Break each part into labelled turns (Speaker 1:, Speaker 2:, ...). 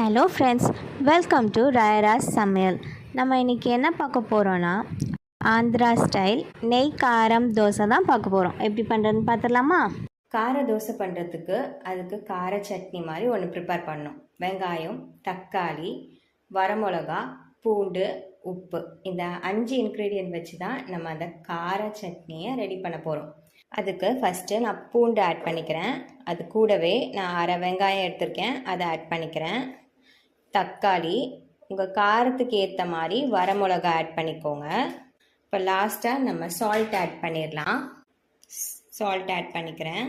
Speaker 1: Hello friends welcome to Rayaras சமையல் நம்ம இன்றைக்கி என்ன பார்க்க போகிறோன்னா ஆந்திரா ஸ்டைல் நெய் காரம் தோசை தான் பார்க்க போகிறோம் எப்படி பண்ணுறதுன்னு பார்த்துடலாமா?
Speaker 2: கார தோசை பண்ணுறதுக்கு அதுக்கு கார சட்னி மாதிரி ஒன்று ப்ரிப்பேர் பண்ணணும். வெங்காயம் தக்காளி வரமிளகா பூண்டு உப்பு. இந்த அஞ்சு இன்க்ரீடியன்ட் வச்சு தான் நம்ம அந்த கார சட்னியை ரெடி பண்ண போகிறோம் அதுக்கு ஃபஸ்ட்டு நான் பூண்டு ஆட் பண்ணிக்கிறேன். அது கூடவே நான் அரை வெங்காயம் எடுத்திருக்கேன். அதை ஆட் பண்ணிக்கிறேன். தக்காளி உங்கள் காரத்துக்கு ஏற்ற மாதிரி வரமிளகா ஆட் பண்ணிக்கோங்க. இப்போ லாஸ்ட்டாக நம்ம சால்ட் ஆட் பண்ணிடலாம். சால்ட் ஆட் பண்ணிக்கிறேன்.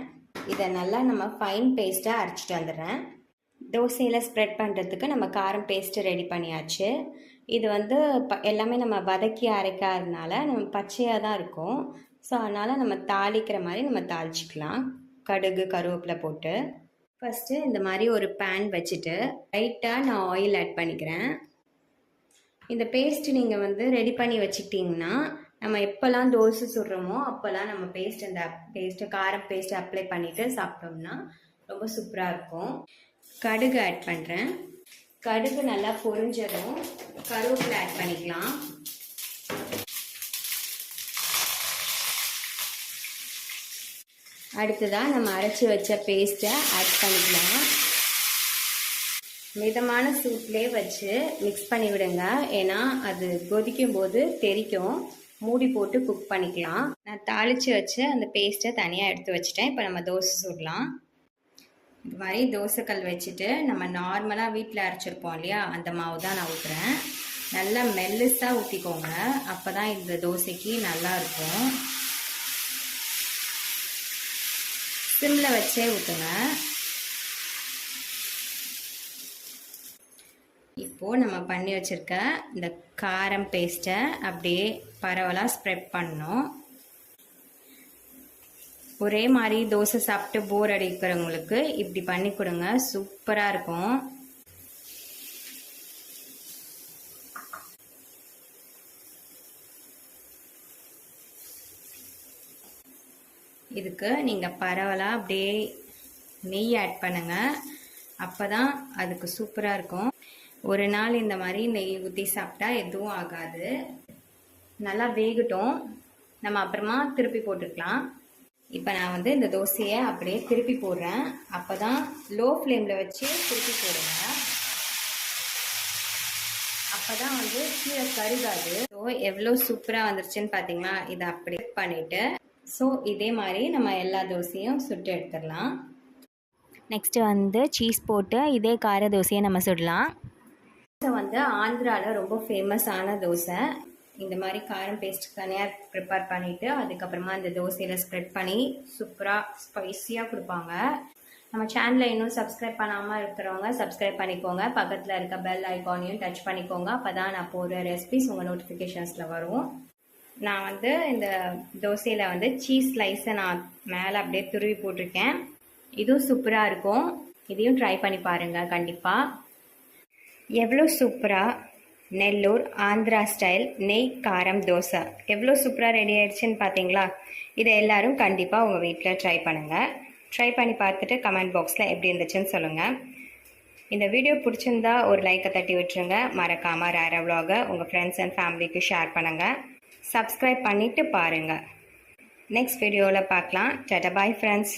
Speaker 2: இதை நல்லா நம்ம ஃபைன் பேஸ்ட்டாக அரைச்சிட்டு வந்துடுறேன். தோசையில் ஸ்ப்ரெட் பண்ணுறதுக்கு நம்ம காரம் பேஸ்ட்டு ரெடி பண்ணியாச்சு. இது வந்து ப எல்லாமே நம்ம வதக்கி அரைக்காதனால நம்ம பச்சையாக தான் இருக்கும். ஸோ அதனால் நம்ம தாளிக்கிற மாதிரி நம்ம தாளிச்சிக்கலாம். கடுகு கருவேப்பிலை போட்டு. ஃபஸ்ட்டு இந்த மாதிரி ஒரு பேன் வச்சுட்டு லைட்டாக நான் ஆயில் ஆட் பண்ணிக்கிறேன். இந்த பேஸ்ட் நீங்கள் வந்து ரெடி பண்ணி வச்சுக்கிட்டிங்கன்னா நம்ம எப்போல்லாம் தோசை சுடுறோமோ அப்போல்லாம் நம்ம பேஸ்ட் அந்த பேஸ்ட்டு காரம் பேஸ்ட் அப்ளை பண்ணிவிட்டு சாப்பிட்டோம்னா ரொம்ப சூப்பராக இருக்கும். கடுகு ஆட் பண்ணுறேன் கடுகு நல்லா பொரிஞ்சதும் கருவேப்பிலை ஆட் பண்ணிக்கலாம். அடுத்ததாக நம்ம அரைச்சி வச்ச பேஸ்ட்டை ஆட் பண்ணிக்கலாம். மிதமான சூட்லேயே வச்சு மிக்ஸ் பண்ணி விடுங்க. ஏன்னா அது கொதிக்கும் போது தெறிக்கும் மூடி போட்டு குக் பண்ணிக்கலாம். நான் தாளித்து வச்சு அந்த பேஸ்ட்டை தனியாக எடுத்து வச்சுட்டேன். இப்போ நம்ம தோசை சுடலாம். இது மாதிரி தோசைக்கல் வச்சுட்டு நம்ம நார்மலாக வீட்டில் அரைச்சிருப்போம் இல்லையா? அந்த மாவு தான் நான் ஊற்றுறேன் நல்லா மெல்லுஸாக ஊற்றிக்கோங்க அப்போ தான் இந்த தோசைக்கு நல்லாயிருக்கும் இருக்கும் சிம்மில் வச்சே ஊற்றுங்க இப்போது நம்ம பண்ணி வச்சுருக்க இந்த காரம் பேஸ்ட்டை அப்படியே பரவலாக ஸ்ப்ரெட் பண்ணும் ஒரே மாதிரி தோசை சாப்பிட்டு போர் அடிக்கிறவங்களுக்கு இப்படி பண்ணி கொடுங்க. சூப்பராக இருக்கும். இதுக்கு நீங்கள் பரவலாக அப்படியே நெய் ஆட் பண்ணுங்கள் அப்போ தான் அதுக்கு சூப்பராக இருக்கும். ஒரு நாள் இந்த மாதிரி நெய் ஊற்றி சாப்பிட்டா எதுவும் ஆகாது. நல்லா வேகட்டும். நம்ம அப்புறமா திருப்பி போட்டுக்கலாம். இப்போ நான் வந்து இந்த தோசையை அப்படியே திருப்பி போடுறேன். அப்போ தான் லோ ஃப்ளேமில் வச்சு திருப்பி போடுங்க. அப்போ தான் வந்து கீழே கருகாது. ஸோ எவ்வளோ சூப்பராக வந்துருச்சுன்னு பார்த்தீங்களா இதை அப்படியே பண்ணிவிட்டு ஸோ இதே மாதிரி நம்ம எல்லா தோசையும் சுட்டு எடுத்துடலாம்.
Speaker 1: நெக்ஸ்ட்டு வந்து சீஸ் போட்டு இதே கார தோசையை நம்ம சுடலாம்.
Speaker 2: தோசை வந்து ஆந்திராவில் ரொம்ப ஃபேமஸான தோசை. இந்த மாதிரி காரம் பேஸ்ட் தனியாக ப்ரிப்பேர் பண்ணிவிட்டு அதுக்கப்புறமா இந்த தோசையில் ஸ்ப்ரெட் பண்ணி சூப்பராக ஸ்பைஸியாக கொடுப்பாங்க. நம்ம சேனலை இன்னும் சப்ஸ்கிரைப் பண்ணாமல் இருக்கிறவங்க சப்ஸ்கிரைப் பண்ணிக்கோங்க. பக்கத்தில் இருக்க பெல் ஐக்கானையும் டச் பண்ணிக்கோங்க. அப்போ தான் நான் போடுற ரெசிபிஸ் உங்கள் நோட்டிஃபிகேஷன்ஸில் வரும். நான் வந்து இந்த தோசையில் வந்து சீஸ் ஸ்லைஸை நான் மேலே அப்படியே துருவி போட்டிருக்கேன். இதுவும் சூப்பராக இருக்கும். இதையும் ட்ரை பண்ணி பாருங்கள் கண்டிப்பாக எவ்வளோ சூப்பராக நெல்லூர் ஆந்திரா ஸ்டைல் நெய் காரம் தோசை. எவ்வளோ சூப்பராக ரெடி ஆயிடுச்சுன்னு பார்த்தீங்களா இதை எல்லோரும் கண்டிப்பாக உங்கள் வீட்டில் ட்ரை பண்ணுங்கள் ட்ரை பண்ணி பார்த்துட்டு கமெண்ட் பாக்ஸில் எப்படி இருந்துச்சுன்னு சொல்லுங்கள் இந்த வீடியோ பிடிச்சிருந்தா ஒரு லைக்கை தட்டி விட்டுருங்க. மறக்காமல் ரேர vlog-அ உங்கள் ஃப்ரெண்ட்ஸ் அண்ட் ஃபேமிலிக்கு ஷேர் பண்ணுங்கள் சப்ஸ்கிரைப் பண்ணிவிட்டு பாருங்கள் நெக்ஸ்ட் வீடியோவில் பார்க்கலாம். Ta-ta bye friends